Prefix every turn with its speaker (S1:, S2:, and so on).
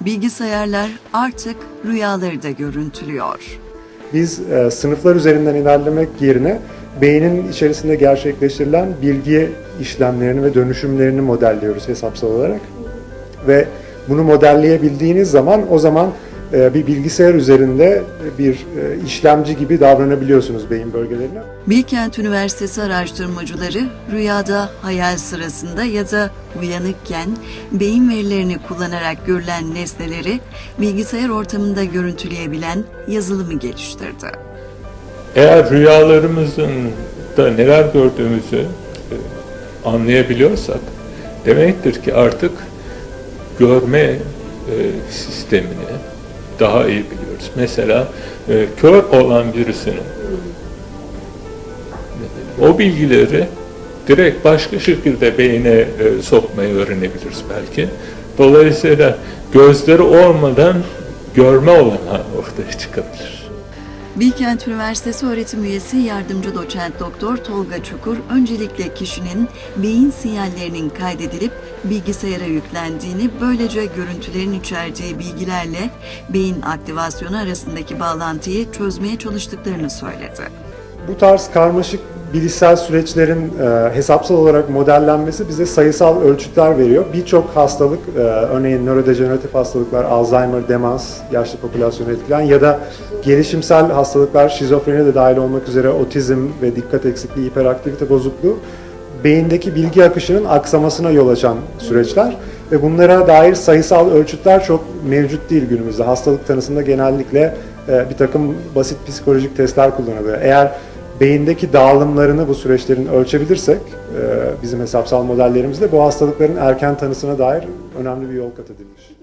S1: Bilgisayarlar artık rüyaları da görüntülüyor.
S2: Biz e, sınıflar üzerinden ilerlemek yerine beynin içerisinde gerçekleştirilen bilgi işlemlerini ve dönüşümlerini modelliyoruz hesapsal olarak. Ve bunu modelleyebildiğiniz zaman o zaman bir bilgisayar üzerinde bir e, işlemci gibi davranabiliyorsunuz beyin bölgelerine.
S1: Bilkent Üniversitesi araştırmacıları rüyada, hayal sırasında ya da uyanıkken beyin verilerini kullanarak görülen nesneleri bilgisayar ortamında görüntüleyebilen yazılımı geliştirdi.
S3: Eğer rüyalarımızın da neler gördüğümüzü e, anlayabiliyorsak demektir ki artık görme e, sistemini daha iyi biliyoruz. Mesela e, kör olan birisinin o bilgileri direkt başka şekilde beyine e, sokmayı öğrenebiliriz belki. Dolayısıyla gözleri olmadan görme olanağı ortaya çıkabilir.
S1: Bilkent Üniversitesi öğretim üyesi yardımcı doçent doktor Tolga Çukur öncelikle kişinin beyin sinyallerinin kaydedilip bilgisayara yüklendiğini, böylece görüntülerin içerdiği bilgilerle beyin aktivasyonu arasındaki bağlantıyı çözmeye çalıştıklarını söyledi.
S2: Bu tarz karmaşık bilişsel süreçlerin e, hesapsal olarak modellenmesi bize sayısal ölçütler veriyor. Birçok hastalık, e, örneğin nörodejeneratif hastalıklar, Alzheimer, demans, yaşlı popülasyonu etkileyen ya da gelişimsel hastalıklar, şizofreni de dahil olmak üzere otizm ve dikkat eksikliği, hiperaktivite bozukluğu, beyindeki bilgi akışının aksamasına yol açan süreçler ve bunlara dair sayısal ölçütler çok mevcut değil günümüzde. Hastalık tanısında genellikle e, bir takım basit psikolojik testler kullanılıyor. Eğer beyindeki dağılımlarını bu süreçlerin ölçebilirsek e, bizim hesapsal modellerimizde bu hastalıkların erken tanısına dair önemli bir yol kat edilmiş.